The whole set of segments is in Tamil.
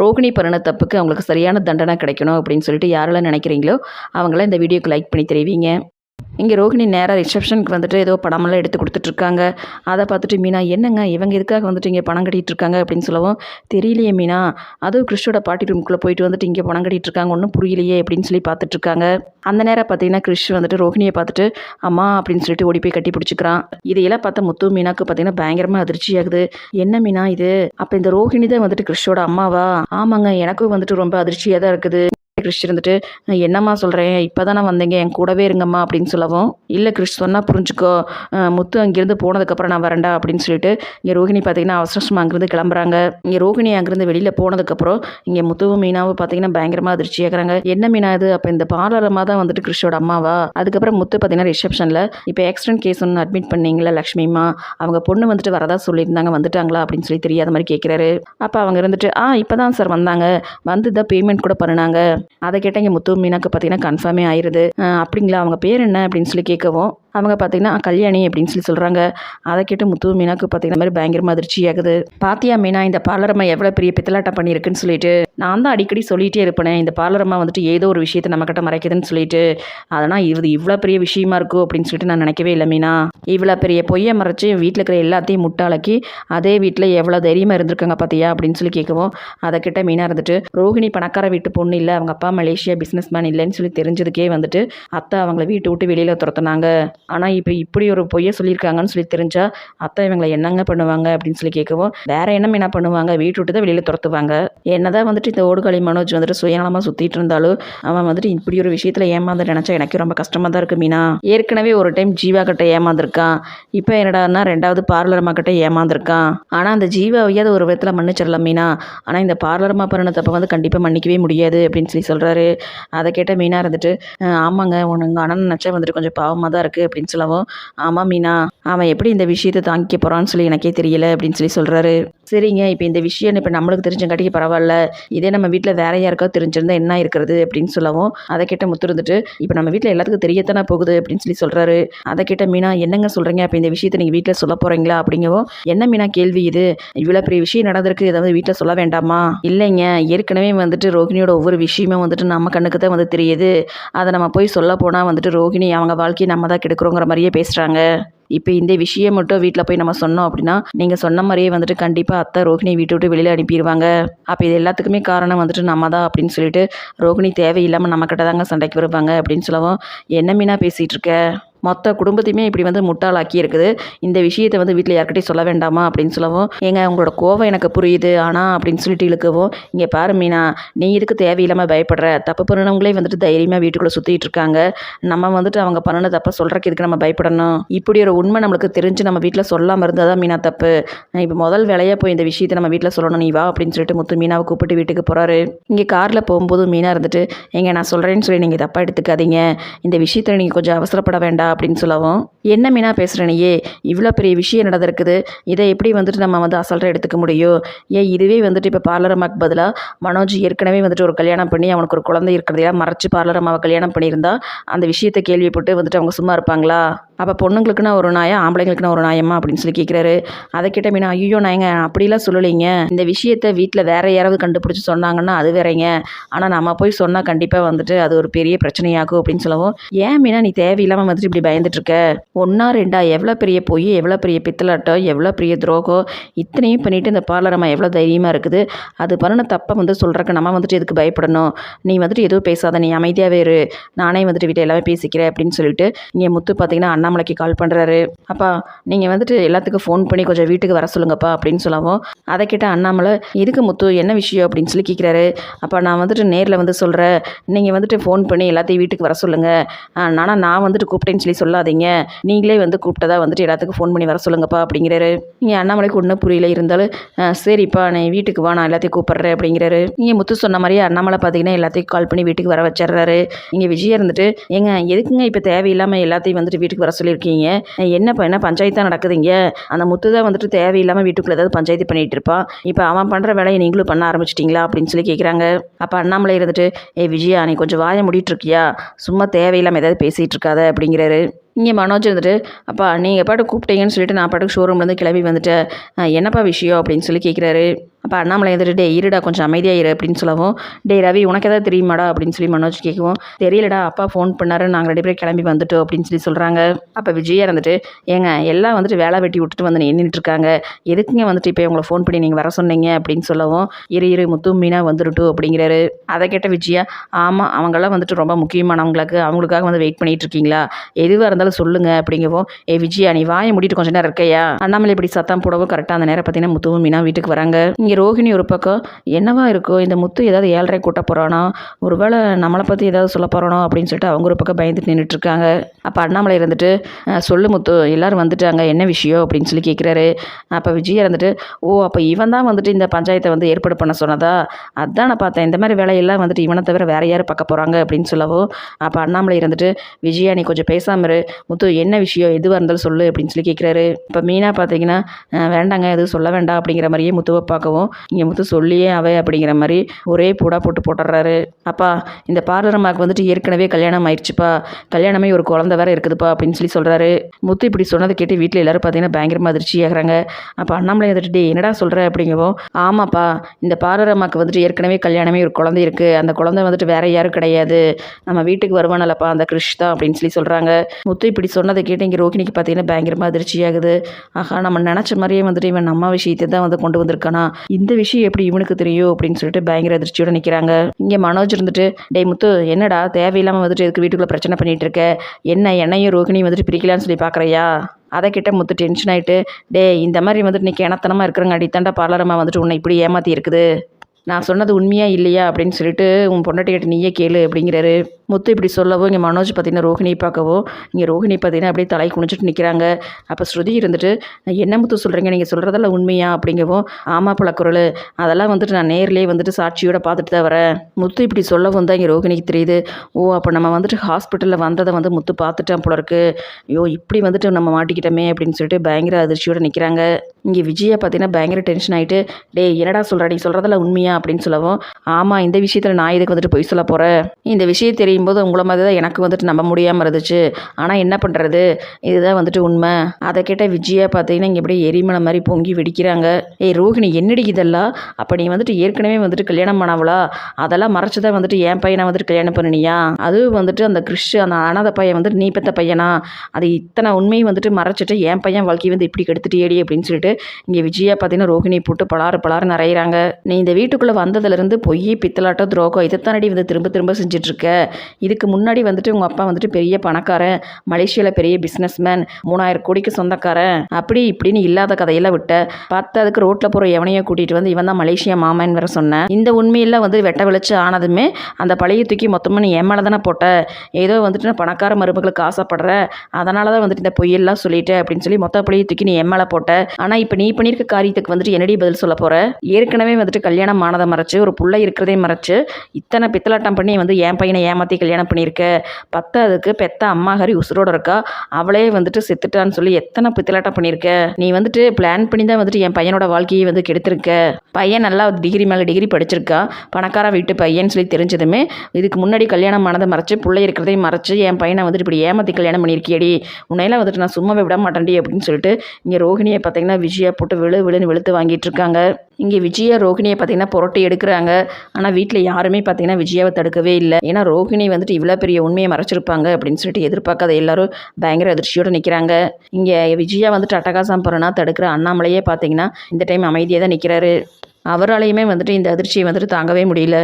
ரோகிணி பண்ண தப்புக்கு அவங்களுக்கு சரியான தண்டனை கிடைக்கணும் அப்படின்னு சொல்லிட்டு யாரெல்லாம் நினைக்கிறீங்களோ அவங்களாம் இந்த வீடியோக்கு லைக் பண்ணி தெரிவிங்க. இங்கே ரோகிணி நேராக ரிசப்ஷனுக்கு வந்துட்டு ஏதோ படமெல்லாம் எடுத்து கொடுத்துட்ருக்காங்க. அதை பார்த்துட்டு மீனா என்னங்க? இவங்க எதுக்காக வந்துட்டு இங்கே பணம் கட்டிட்டு இருக்காங்க அப்படின்னு சொல்லவும் தெரியலையே மீனா. அதுவும் கிறிஷோட பாட்டி ரூம்குள்ளே போயிட்டு வந்துட்டு இங்கே பணம் கட்டிட்டு இருக்காங்க ஒன்றும் புரியலையே அப்படின்னு சொல்லி பார்த்துட்ருக்காங்க. அந்த நேரம் பார்த்தீங்கன்னா கிறிஷ் வந்துட்டு ரோஹிணியை பார்த்துட்டு அம்மா அப்படின்னு சொல்லிட்டு ஓடி போய் கட்டி பிடிச்சிக்கிறான். இதையெல்லாம் பார்த்தா முத்து மீனாக்கு பார்த்தீங்கன்னா பயங்கரமாக அதிர்ச்சி ஆகுது என்ன மீனா இது? அப்போ இந்த ரோஹிணி தான் வந்துட்டு கிறிஷோட அம்மாவா? ஆமாங்க எனக்கும் வந்துட்டு ரொம்ப அதிர்ச்சியாக தான் இருக்குது. கிறிஷ் இருந்துட்டு என்னம்மா சொல்கிறேன் இப்போ தானே வந்தீங்க என் கூடவே இருங்கம்மா அப்படின்னு சொல்லவும் இல்லை கிறிஷ் சொன்னால் புரிஞ்சுக்கோ. முத்து அங்கேருந்து போனதுக்கப்புறம் நான் வரேன்டா அப்படின்னு சொல்லிட்டு இங்கே ரோகிணி பார்த்தீங்கன்னா அவசரமாக அங்கேருந்து கிளம்புறாங்க. இங்கே ரோகிணி அங்கேருந்து வெளியில் போனதுக்கப்புறம் இங்கே முத்துவும் மீனாவும் பார்த்தீங்கன்னா பயங்கரமாக அதிர்ச்சியாகிறாங்க என்ன மீனா இது? அப்போ இந்த பார்லரமாக தான் வந்துட்டு கிறிஷோட அம்மாவா? அதுக்கப்புறம் முத்து பார்த்தீங்கன்னா ரிசப்ஷனில் இப்போ ஆக்சிடென்ட் கேஸ் ஒன்று அட்மிட் பண்ணீங்களா லக்ஷ்மிம்மா? அவங்க பொண்ணு வந்துட்டு வரதா சொல்லியிருந்தாங்க வந்துட்டாங்களா? அப்படின்னு சொல்லி தெரியாத மாதிரி கேட்குறாரு அப்போ அவங்க இருந்துட்டு ஆ இப்போ தான் சார் வந்தாங்க. வந்து தான் பேமெண்ட் கூட பண்ணினாங்க. அதை கேட்டால் இங்கே முத்து மீனாக்கு பார்த்தீங்கன்னா கன்ஃபார்மே ஆயிடுது அப்படிங்களா? அவங்க பேர் என்ன? அப்படின்னு சொல்லி கேட்கவும் அவங்க பார்த்தீங்கன்னா கல்யாணி அப்படின்னு சொல்லி சொல்கிறாங்க அதை கேட்டு முத்து மீனாக்கு பார்த்தீங்கன்னா மாதிரி பயங்கரமாக அதிர்ச்சி ஆகுது. பாத்தியா மீனா இந்த பார்லரம்மா எவ்வளோ பெரிய பித்தலாட்டம் பண்ணியிருக்குன்னு சொல்லிட்டு நான் தான் அடிக்கடி சொல்லிகிட்டே இருப்பேன் இந்த பார்லரம்மா வந்துட்டு ஏதோ ஒரு விஷயத்தை நம்மக்கிட்ட மறைக்குதுன்னு சொல்லிட்டு அதனால் இது இவ்வளோ பெரிய விஷயமா இருக்கும் அப்படின்னு சொல்லிட்டு நான் நினைக்கவே இல்லை மீனா. இவ்வளோ பெரிய பொய்யை மறைச்சி வீட்டில் இருக்கிற எல்லாத்தையும் முட்டாளக்கி அதே வீட்டில் எவ்வளோ தைரியமாக இருந்திருக்காங்க பார்த்தியா அப்படின்னு சொல்லி கேட்கவும் அதை கிட்ட மீனா இருந்துட்டு ரோஹிணி பணக்கார வீட்டு பொண்ணு இல்லை அவங்க அப்பா மலேசியா பிஸ்னஸ் மேன் இல்லைன்னு சொல்லி தெரிஞ்சதுக்கே வந்துட்டு அத்தை அவங்கள வீட்டை விட்டு வெளியில் துரத்துனாங்க. ஆனால் இப்போ இப்படி ஒரு பொய்யை சொல்லியிருக்காங்கன்னு சொல்லி தெரிஞ்சா அத்தை இவங்களை என்னங்க பண்ணுவாங்க அப்படின்னு சொல்லி கேட்கவும் வேற என்ன என்ன பண்ணுவாங்க? வீட்டு விட்டு தான் வெளியில் துரத்துவாங்க. என்னதான் வந்துட்டு இந்த ஓடுகாலி மனோஜ் வந்துட்டு சுயநலமாக சுற்றிட்டு இருந்தாலும் அவன் வந்துட்டு இப்படி ஒரு விஷயத்தில் ஏமாந்து நினச்சா எனக்கு ரொம்ப கஷ்டமாக தான் இருக்குது மீனா. ஏற்கனவே ஒரு டைம் ஜீவா கிட்ட ஏமாந்துருக்கான். இப்போ என்னடான்னா ரெண்டாவது பார்லர் அம்மா கிட்ட ஏமாந்துருக்கான். ஆனால் அந்த ஜீவாவையாவது ஒரு விதத்தில் மன்னிச்சிடலாம் மீனா. ஆனால் இந்த பார்லர் அம்மா பண்ண தப்பை வந்து கண்டிப்பாக மன்னிக்கவே முடியாது அப்படின்னு சொல்லி சொல்கிறாரு அதை கேட்ட மீனா இருந்துட்டு ஆமாங்க உனக்கு அண்ணன் நினச்சா வந்துட்டு கொஞ்சம் பாவமாக தான் இருக்குது அப்படின்னு சொல்லவும் ஆமாம் மீனா அவன் எப்படி இந்த விஷயத்தை தாங்கிக்க போகிறான்னு சொல்லி எனக்கே தெரியல அப்படின்னு சொல்லி சொல்கிறாரு சரிங்க இப்போ இந்த விஷயம் இப்போ நம்மளுக்கு தெரிஞ்சங்காட்டிக்கு பரவாயில்ல. இதே நம்ம வீட்டில் வேற யாருக்கா தெரிஞ்சிருந்தா என்ன இருக்கிறது? அப்படின்னு சொல்லவும் அதை கேட்ட முத்து இருந்துட்டு இப்போ நம்ம வீட்டில் எல்லாத்துக்கும் தெரியத்தானே போகுது? அப்படின்னு சொல்லி சொல்கிறாரு அதை கேட்ட மீனா என்னங்க சொல்கிறீங்க அப்போ இந்த விஷயத்தை நீங்கள் வீட்டில் சொல்ல போகிறீங்களா அப்படிங்கவும் என்ன மீனா கேள்வி இது? இவ்வளோ பெரிய விஷயம் நடந்திருக்கு ஏதாவது வீட்டில் சொல்ல வேண்டாமா? இல்லைங்க ஏற்கனவே வந்துட்டு ரோகிணியோட ஒவ்வொரு விஷயமும் வந்துட்டு நம்ம கண்ணுக்கு தான் வந்து தெரியுது. அதை நம்ம போய் சொல்ல போனால் வந்துட்டு ரோகிணி அவங்க வாழ்க்கையை நம்ம தான் கெடுக்கிறோங்கிற மாதிரியே பேசுகிறாங்க இப்போ இந்த விஷயம் மட்டும் வீட்டில் போய் நம்ம சொன்னோம் அப்படின்னா நீங்கள் சொன்ன மாதிரியே வந்துட்டு கண்டிப்பாக அத்தை ரோஹிணி வீட்டை விட்டு வெளியில் அனுப்பிடுவாங்க அப்போ இது எல்லாத்துக்குமே காரணம் வந்துட்டு நம்ம தான் அப்படின்னு சொல்லிட்டு ரோகிணி தேவையில்லாமல் நம்மக்கிட்ட தாங்க சண்டைக்கு வருவாங்க அப்படின்னு சொல்லவும். என்ன மீனாக பேசிகிட்டு இருக்க? மொத்த குடும்பத்தையுமே இப்படி வந்து முட்டாளாக்கி இருக்குது இந்த விஷயத்தை வந்து வீட்டில் யார்கிட்டையும் சொல்ல வேண்டாமா? அப்படின்னு சொல்லவும் ஏங்க உங்களோட கோவம் எனக்கு புரியுது. ஆனால் அப்படின்னு சொல்லிட்டு இழுக்கவும் இங்கே பாரு மீனா நீ இதுக்கு தேவையில்லாமல் பயப்படுற? தப்பு பண்ணவங்களே வந்துட்டு தைரியமாக வீட்டுக்குள்ளே சுற்றிட்டு இருக்காங்க. நம்ம வந்துட்டு அவங்க பண்ணின தப்பை சொல்கிறக்கு இதுக்கு நம்ம பயப்படணும்? இப்படி ஒரு உண்மை நம்மளுக்கு தெரிஞ்சு நம்ம வீட்டில் சொல்லாமல் இருந்தால் தான் மீனா தப்பு. இப்போ முதல் வேலையாக போய் இந்த விஷயத்தை நம்ம வீட்டில் சொல்லணும் நீ வா அப்படின்னு சொல்லிட்டு முத்து மீனாவை கூப்பிட்டு வீட்டுக்கு போகிறாரு இங்கே காரில் போகும்போது மீனா இருந்துட்டு எங்க நான் சொல்கிறேன்னு சொல்லி நீங்கள் தப்பாக எடுத்துக்காதீங்க. இந்த விஷயத்தில் நீங்கள் கொஞ்சம் அவசரப்பட வேண்டாம். அப்படின்னு சொல்லவும் என்ன மீனா பேசுகிறேனையே இவ்வளோ பெரிய விஷயம் நடந்திருக்குது இதை எப்படி வந்துட்டு நம்ம வந்து அசால்ட்டாக எடுத்துக்க முடியும்? ஏன் இதுவே வந்துட்டு இப்போ பார்லர் அம்மாவுக்கு பதிலாக மனோஜ் ஏற்கனவே வந்துட்டு ஒரு கல்யாணம் பண்ணி அவனுக்கு ஒரு குழந்தை இருக்கிறதையெல்லாம் மறைச்சு பார்லர் அம்மாவை கல்யாணம் பண்ணியிருந்தா அந்த விஷயத்தை கேள்விப்பட்டு வந்துட்டு அவங்க சும்மா இருப்பாங்களா? அப்போ பொண்ணுங்களுக்குன்னா ஒரு நாயா? ஆம்பளைங்களுக்குன்னா ஒரு நாயம்மா? அப்படின்னு சொல்லி கேட்குறாரு அதை கேட்ட மீனா ஐயோ நான் எங்க அப்படிலாம் சொல்லலைங்க. இந்த விஷயத்த வீட்டில் வேற யாராவது கண்டுபிடிச்சி சொன்னாங்கன்னா அது வேறங்க. ஆனால் நம்ம போய் சொன்னால் கண்டிப்பாக வந்துட்டு அது ஒரு பெரிய பிரச்சனையாகும். அப்படின்னு சொல்லவும் ஏன் மீனா நீ தேவையில்லாமல் வந்துட்டு இப்படி பயந்துட்டு இருக்க ஒன்றா ரெண்டா எவ்வளோ பெரிய பொய் எவ்வளோ பெரிய பித்தலாட்டம் எவ்வளோ பெரிய துரோகம் இத்தனையும் பண்ணிட்டு இந்த பார்லர் அம்மா எவ்வளோ தைரியமாக இருக்குது? அது பண்ணின தப்பை வந்து சொல்கிறக்கு நம்ம வந்துட்டு எதுக்கு பயப்படணும்? நீ வந்துட்டு எதுவும் பேசாத நீ அமைதியாகவே இரு. நானே வந்துட்டு வீட்டை எல்லாமே பேசிக்கிறேன் அப்படின்னு சொல்லிட்டு இங்கே முத்து பார்த்தீங்கன்னா அண்ணாமலைக்கு கால் பண்ணுறாரு அப்பா நீங்கள் வந்துட்டு எல்லாத்துக்கும் ஃபோன் பண்ணி கொஞ்சம் வீட்டுக்கு வர சொல்லுங்கப்பா அப்படின்னு சொல்லவும். அதை கேட்ட அண்ணாமலை எதுக்கு முத்து என்ன விஷயம்? அப்படின்னு சொல்லி கேட்குறாரு அப்போ நான் வந்துட்டு நேரில் வந்து சொல்கிறேன் நீங்கள் வந்துட்டு ஃபோன் பண்ணி எல்லாத்தையும் வீட்டுக்கு வர சொல்லுங்கள் ஆனால் நான் வந்துட்டு கூப்பிட்டேன்னு சொல்லி சொல்லாதீங்க. நீங்களே வந்து கூப்பிட்டதா வந்துட்டு எல்லாத்துக்கும் ஃபோன் பண்ணி வர சொல்லுங்கப்பா அப்படிங்கிறாரு. நீங்கள் அண்ணாமலைக்கு ஒன்றும் புரியல இருந்தாலும் சரிப்பா நீ வீட்டுக்கு வா நான் எல்லாத்தையும் கூப்பிட்றேன் அப்படிங்கிறாரு. நீங்கள் முத்து சொன்ன மாதிரியே அண்ணாமலை பார்த்தீங்கன்னா எல்லாத்தையும் கால் பண்ணி வீட்டுக்கு வர வச்சிடுறாரு. இங்கே விஜயா இருந்துட்டு ஏங்க எதுக்குங்க இப்போ தேவையில்லாமல் எல்லாத்தையும் வந்துட்டு வீட்டுக்கு வர சொல்லியிருக்கீங்க? என்னப்பா என்ன பஞ்சாயத்தாக நடக்குதுங்க? அந்த முத்து தான் வந்துட்டு தேவையில்லாமல் வீட்டுக்குள்ளே ஏதாவது பஞ்சாயத்து பண்ணிகிட்டு இருப்பான் இப்போ அவன் பண்ணுற வேலையை நீங்களும் பண்ண ஆரம்பிச்சிட்டிங்களா? அப்படின்னு சொல்லி கேட்குறாங்க அப்போ அண்ணாமலை இருந்துட்டு ஏ விஜயா நீ கொஞ்சம் வாய முடிட்டு இருக்கியா? சும்மா தேவையில்லாமல் ஏதாவது பேசிகிட்டு இருக்காத அப்படிங்கிறாரு. இங்கே மனோஜ் வந்துட்டு அப்பா நீங்கள் பாட்டு கூப்பிட்டீங்கன்னு சொல்லிட்டு நான் பாட்டுக்கு ஷோரூம்லேருந்து கிளம்பி வந்துட்டேன். என்னப்பா விஷயம்? அப்படின்னு சொல்லி கேட்குறாரு அப்போ அண்ணாமலை வந்துட்டு டே இருடா கொஞ்சம் அமைதியாக இரு அப்படின்னு சொல்லவும் டே ரவி உனக்கு எதாவது தெரியுமாடா? அப்படின்னு சொல்லி மனோஜ் கேட்கவும் தெரியலடா அப்பா ஃபோன் பண்ணாரு நாங்கள் ரெண்டு பேரும் கிளம்பி வந்துட்டோம் அப்படின்னு சொல்லி சொல்கிறாங்க அப்போ விஜயா இருந்துட்டு ஏங்க எல்லாம் வந்துட்டு வேலை வெட்டி விட்டுட்டு வந்து நின்றுட்டு இருக்காங்க. எதுக்குங்க வந்துட்டு இப்போ உங்களை ஃபோன் பண்ணி நீங்கள் வர சொன்னீங்க? அப்படின்னு சொல்லவும் இரு இரு முத்து மீனா வந்துருட்டும் அப்படிங்கிறாரு. அதை கேட்ட விஜயா ஆமாம் அவங்கெல்லாம் வந்துட்டு ரொம்ப முக்கியமானவங்களுக்கு அவங்களுக்காக வந்து வெயிட் பண்ணிட்டு இருக்கீங்களா? எதுவாக இருந்தாலும் சொல்லுங்க அப்படிங்கவும் ஏ விஜயா நீ வாயை முடிட்டு கொஞ்ச நேரம் இருக்கையா? அண்ணாமலை இப்படி சத்தம் போடவும் கரெக்டாக அந்த நேரம் பார்த்தீங்கன்னா முத்துவும் மீனா வீட்டுக்கு வராங்க. இங்கே ரோஹிணி ஒரு பக்கம் என்னவா இருக்கோ இந்த முத்து ஏதாவது ஏழரை கூட்ட போகிறானா ஒருவேளை நம்மளை பற்றி ஏதாவது சொல்ல போகிறானோ அப்படின்னு சொல்லிட்டு அவங்க ஒரு பக்கம் பயந்துட்டு நின்றுட்டுருக்காங்க அப்போ அண்ணாமலை இருந்துட்டு சொல்லு முத்து எல்லோரும் வந்துட்டாங்க என்ன விஷயம்? அப்படின்னு சொல்லி கேட்குறாரு அப்போ விஜய் இருந்துட்டு ஓ அப்போ இவன் தான் வந்துட்டு இந்த பஞ்சாயத்தை வந்து ஏற்பாடு பண்ண சொன்னதா? அதான் நான் பார்த்தேன் இந்த மாதிரி வேலையெல்லாம் வந்துட்டு இவனை தவிர வேற யார் பார்க்க போகிறாங்க அப்படின்னு சொல்லவும் அப்போ அண்ணாமலை இருந்துட்டு விஜயா நீ கொஞ்சம் பேசாமல் இரு. முத்து என்ன விஷயம் எதுவாக இருந்தாலும் சொல்லு அப்படின்னு சொல்லி கேட்குறாரு இப்போ மீனா பார்த்தீங்கன்னா வேண்டாங்க எதுவும் சொல்ல வேண்டாம் அப்படிங்கிற மாதிரியே முத்துவை பார்க்கவும் இங்கே முத்து சொல்லியே அவை அப்படிங்கிற மாதிரி ஒரே பூடா போட்டு போட்டுடுறாரு. அப்பா இந்த பார்லரம்மாவுக்கு வந்துட்டு ஏற்கனவே கல்யாணம் ஆயிடுச்சுப்பா. கல்யாணமே ஒரு குழந்தை வேற இருக்குதுப்பா அப்படின்னு சொல்லி சொல்கிறாரு முத்து இப்படி சொன்னதை கேட்டு வீட்டில் எல்லாரும் பார்த்தீங்கன்னா பயங்கரமாக அதிர்ச்சி ஆகிறாங்க. அப்போ அண்ணாமலை வந்துட்டு டே என்னடா சொல்கிற அப்படிங்கவும் ஆமாப்பா இந்த பார்லரம்மாவுக்கு வந்துட்டு ஏற்கனவே கல்யாணமே ஒரு குழந்தை இருக்குது அந்த குழந்தை வந்துட்டு வேற யாரும் கிடையாது. நம்ம வீட்டுக்கு வருவானல்லப்பா அந்த கிருஷ் தான் அப்படின்னு சொல்லி சொல்கிறாங்க முத்து இப்படி சொன்னதை கேட்டு இங்கே ரோகிணிக்கு பார்த்தீங்கன்னா பயங்கரமாக அதிர்ச்சி ஆகுது. ஆஹா நம்ம நினச்ச மாதிரியே வந்துட்டு இவன் நம்ம விஷயத்தை தான் வந்து கொண்டு வந்திருக்கானா? இந்த விஷயம் எப்படி இவனுக்கு தெரியும் அப்படின்னு சொல்லிட்டு பயங்கர அதிர்ச்சியோட நிற்கிறாங்க இங்கே மனோஜ் இருந்துட்டு டே முத்து என்னடா தேவையில்லாமல் வந்துட்டு எதுக்கு வீட்டுக்குள்ளே பிரச்சனை பண்ணிகிட்டு இருக்க? என்ன என்னையும் ரோகிணியும் வந்துட்டு பிரிக்கலான்னு சொல்லி பார்க்குறியா அதை கிட்ட முத்து டென்ஷன் ஆகிட்டு டே இந்த மாதிரி வந்துட்டு நீ கிணத்தனமாக இருக்கிறங்க அடித்தாண்டா பார்லரமாக வந்துட்டு உன்னை இப்படி ஏமாற்றி இருக்குது. நான் சொன்னது உண்மையா இல்லையா அப்படின்னு சொல்லிட்டு உன் பொண்டாட்டி கிட்ட நீயே கேளு அப்படிங்கிறாரு. முத்து இப்படி சொல்லவும் இங்கே மனோஜ் பார்த்தீங்கன்னா ரோஹிணி பார்க்கவும் இங்கே ரோஹிணி பார்த்தீங்கன்னா அப்படியே தலை குனிச்சிட்டு நிற்கிறாங்க அப்போ ஸ்ருதி இருந்துட்டு என்ன முத்து சொல்கிறீங்க நீங்கள் சொல்கிறதெல்லாம் உண்மையா? அப்படிங்கவும் ஆமா குரல் அதெல்லாம் வந்துட்டு நான் நேர்லேயே வந்துட்டு சாட்சியோட பார்த்துட்டு தான் வரேன். முத்து இப்படி சொல்லவும் தான் இங்கே ரோஹிணிக்கு தெரியுது. ஓ அப்போ நம்ம வந்துட்டு ஹாஸ்பிட்டலில் வந்ததை வந்து முத்து பார்த்துட்டேன் போல இருக்கு ஐயோ இப்படி வந்துட்டு நம்ம மாட்டிக்கிட்டோமே அப்படின்னு சொல்லிட்டு பயங்கர அதிர்ச்சியோடு நிற்கிறாங்க இங்கே விஜயா பார்த்தீங்கன்னா பயங்கர டென்ஷன் ஆகிட்டு டேய் என்னடா சொல்கிற நீ சொல்கிறதெல்லாம் உண்மையா? அப்படின்னு சொல்லவும் ஆமாம் இந்த விஷயத்தில் நான் இதுக்கு வந்துட்டு பொய் சொல்ல போகிறேன் இந்த விஷயம் தெரியும் போது உங்களை மாதிரி தான் எனக்கு வந்துட்டு நம்ப முடியாமல் இருந்துச்சு. ஆனால் என்ன பண்ணுறது இதுதான் வந்துட்டு உண்மை. அதை கேட்ட விஜயா பார்த்தீங்கன்னா இங்கே அப்படியே எரிமலை மாதிரி பொங்கி வெடிக்கிறாங்க. ஏய் ரோஹிணி என்னடி இதெல்லாம்? அப்போ நீ வந்துட்டு ஏற்கனவே வந்துட்டு கல்யாணம் பண்ணாவளா? அதெல்லாம் மறைச்சு தான் வந்துட்டு என் பையனை வந்துட்டு கல்யாணம் பண்ணினியா? அதுவும் வந்துட்டு அந்த கிறிஷ் அந்த அனாதை பையன் வந்துட்டு நீ பெத்த பையனா? அது இத்தனை உண்மையும் வந்துட்டு மறைச்சிட்டு என் பையன் வாழ்க்கையை வந்து இப்படி கெடுத்துட்டியேடி? அப்படின்னு சொல்லிட்டு இங்கே விஜயா பார்த்தீங்கன்னா ரோஹிணி போட்டு பலாறு பலாறு நிறையிறாங்க நீ இந்த வீட்டுக்குள்ளே வந்ததுலேருந்து பொய் பித்தலாட்டம் துரோகம் இதைத்தானடி வந்து திரும்ப திரும்ப செஞ்சிட்ருக்க? இருக்க இதுக்கு முன்னாடி வந்துட்டு உங்கள் அப்பா வந்துட்டு பெரிய பணக்காரன் மலேசியாவில் பெரிய பிஸ்னஸ்மேன் மூணாயிரம் கோடிக்கு சொந்தக்காரன் அப்படி இப்படின்னு இல்லாத கதையெல்லாம் விட்ட. பார்த்து அதுக்கு ரோட்டில் போகிற எவனையோ கூட்டிகிட்டு வந்து இவன் தான் மலேசியா மாமன் வேற சொன்னேன் இந்த உண்மையெல்லாம் வந்து வெட்ட வெளிச்சு ஆனதுமே அந்த பழைய தூக்கி மொத்தமாக நீ ஏமால மேலே தானே போட்ட. ஏதோ வந்துட்டு நான் பணக்கார மருமகளுக்கு ஆசைப்படுற. அதனால தான் வந்துட்டு இந்த பொய்யெல்லாம் சொல்லிட்டேன் அப்படின்னு சொல்லி மொத்த பழைய தூக்கி நீ ஏமால மேலே போட்ட. ஆனால் இப்போ நீ பண்ணியிருக்க காரியத்துக்கு வந்துட்டு என்னடி பதில் சொல்ல போற? ஏற்கனவே வந்துட்டு கல்யாணம் ஆனதை மறைச்சு ஒரு பிள்ளை இருக்கிறதையும் மறைச்சு இத்தனை பித்தலாட்டம் பண்ணி வந்து என் பையனை ஏமாற்றி கல்யாணம் பண்ணியிருக்க. பத்தாவதுக்கு பெத்த அம்மா ஹரி உசுரோட இருக்கா? அவளே வந்துட்டு செத்துட்டான்னு சொல்லி எத்தனை பித்தலாட்டம் பண்ணியிருக்க? நீ வந்துட்டு பிளான் பண்ணி தான் வந்துட்டு என் பையனோட வாழ்க்கையை வந்து கெடுத்திருக்க. பையன் நல்லா டிகிரி மேலே டிகிரி படிச்சிருக்கா. பணக்கார வீட்டு பையன் சொல்லி தெரிஞ்சதுமே இதுக்கு முன்னாடி கல்யாணம் ஆனதை மறைச்சு பிள்ளை இருக்கிறதையும் மறைச்சு என் பையனை வந்துட்டு இப்படி ஏமாற்றி கல்யாணம் பண்ணியிருக்கியடி. உன்னையெல்லாம் வந்துட்டு நான் சும்மாவே விட மாட்டேன்டி அப்படின்னு சொல்லிட்டு இங்கே ரோஹிணியை பார்த்தீங்கன்னா விஜயா போட்டு விழு விழுன்னு வெளுத்து வாங்கிட்டு இருக்காங்க. இங்கே விஜயா ரோஹிணியை பார்த்தீங்கன்னா புரட்டி எடுக்கிறாங்க. ஆனால் வீட்டில் யாருமே பார்த்தீங்கன்னா விஜயாவை தடுக்கவே இல்லை. ஏன்னா ரோஹிணி வந்துட்டு இவ்வளோ பெரிய உண்மையை மறைச்சிருப்பாங்க அப்படின்னு சொல்லிட்டு எதிர்பார்க்காத எல்லாரும் பயங்கர அதிர்ச்சியோடு நிற்கிறாங்க இங்கே விஜயா வந்துட்டு அட்டகாசம் போகிறனா தடுக்கிற அண்ணாமலையே பார்த்தீங்கன்னா இந்த டைம் அமைதியாக தான் நிற்கிறாரு அவராலையுமே வந்துட்டு இந்த அதிர்ச்சியை வந்துட்டு தாங்கவே முடியல.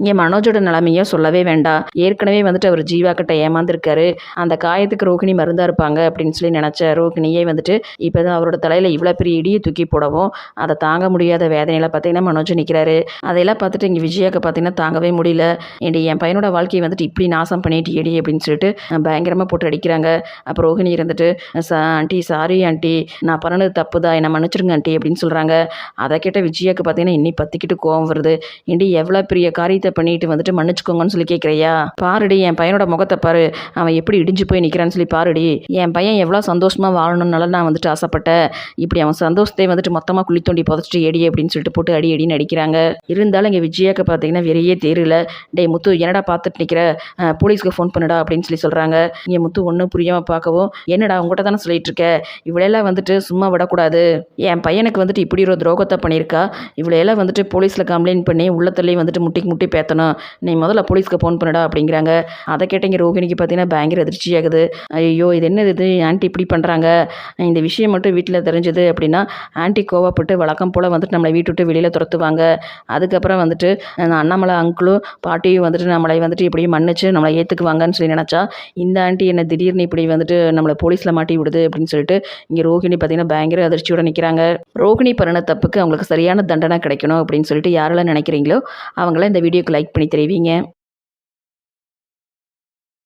இங்கே மனோஜோட நிலைமையோ சொல்லவே வேண்டாம் ஏற்கனவே வந்துட்டு அவர் ஜீவா கிட்ட ஏமாந்துருக்காரு. அந்த காயத்துக்கு ரோகிணி மருந்தாக இருப்பாங்க அப்படின்னு சொல்லி நினச்ச ரோகிணியே வந்துட்டு இப்போ தான் அவரோட தலையில் இவ்வளோ பெரிய இடியை தூக்கி போடவும் அதை தாங்க முடியாத வேதனையில் பார்த்தீங்கன்னா மனோஜ் நிற்கிறாரு அதையெல்லாம் பார்த்துட்டு இங்கே விஜயாக்கு பார்த்தீங்கன்னா தாங்கவே முடியல. ஏண்டி என் பையனோட வாழ்க்கையை வந்துட்டு இப்படி நாசம் பண்ணிட்டு எடி அப்படின்னு சொல்லிட்டு பயங்கரமாக போட்டு அடிக்கிறாங்க. அப்போ ரோகிணி இருந்துட்டு "சா ஆண்டி சாரி ஆண்டி. நான் பண்ணது தப்பு தான் என்னை மன்னிச்சிருங்க ஆண்டி அப்படின்னு சொல்கிறாங்க அதை கேட்ட விஜயாக்கு பார்த்தீங்கன்னா இன்னி பத்திக்கிட்டு கோவம் வருது. இண்டி எவ்வளோ பெரிய காரியத்தை பண்ணிட்டு வந்துட்டு மன்னிச்சுக்கோங்கன்னு சொல்லி கேட்குறியா பாருடி என் பையனோட முகத்தை பாரு. அவன் எப்படி இடிஞ்சு போய் நிற்கிறான்னு சொல்லி பாருடி. என் பையன் எவ்வளோ சந்தோஷமாக வாழணும்னால நான் வந்துட்டு ஆசைப்பட்டேன். இப்படி அவன் சந்தோஷத்தை வந்துட்டு மொத்தமாக குழி தோண்டி புதைச்சிட்டு எடி அப்படின்னு சொல்லிட்டு போட்டு அடி அடின்னு அடிக்கிறாங்க. இருந்தாலும் இங்கே விஜயாக்கு பார்த்தீங்கன்னா வெறியே தெரியல. டே முத்து என்னடா பார்த்துட்டு நிற்கிற போலீஸ்க்கு ஃபோன் பண்ணுடா அப்படின்னு சொல்லி சொல்கிறாங்க இங்கே முத்து ஒன்றும் புரியாமல் பார்க்கவும் என்னடா அவங்ககிட்ட தானே சொல்லிட்டு இருக்க? இவளெல்லாம் வந்துட்டு சும்மா விடக்கூடாது. என் பையனுக்கு வந்துட்டு இப்படி ஒரு துரோகத்தை பண்ணியிருக்கா? இவளையெல்லாம் வந்துட்டு போலீஸில் கம்ப்ளைண்ட் பண்ணி உள்ளத்துலேயே வந்துட்டு முட்டிக்கு முட்டி பேத்தணும். நீ முதல்ல போலீஸ்க்கு ஃபோன் பண்ணுடா அப்படிங்கிறாங்க. அதை கேட்டீங்க ரோஹிணிக்கு பார்த்தீங்கன்னா பயங்கர அதிர்ச்சியாகுது ஐயோ இது என்னது இது? ஆண்டி இப்படி பண்ணுறாங்க இந்த விஷயம் மட்டும் வீட்டில் தெரிஞ்சது அப்படின்னா ஆண்டி கோவப்பட்டு வழக்கம் போல் வந்துட்டு நம்மளை வீட்டு விட்டு வெளியில் துரத்துவாங்க. அதுக்கப்புறம் வந்துட்டு அண்ணாமலை அங்கிளும் பாட்டியும் வந்துட்டு நம்மளை வந்துட்டு இப்படி மன்னிச்சு நம்மளை ஏற்றுக்குவாங்கன்னு சொல்லி நினச்சா இந்த ஆண்டி என்ன திடீர்னு இப்படி வந்துட்டு நம்மளை போலீஸில் மாட்டி விடுது அப்படின்னு சொல்லிட்டு இங்கே ரோஹிணி பார்த்தீங்கன்னா பயங்கர அதிர்ச்சியோட நிற்கிறாங்க ரோஹிணி பண்ணின தப்புக்கு அவங்களுக்கு சரியான தண்டனை கிடைக்கணும் அப்படின்னு சொல்லிட்டு யாரெல்லாம் நினைக்கிறீங்களோ அவங்கள இந்த வீடியோக்கு லைக் பண்ணி தெரிவிங்க.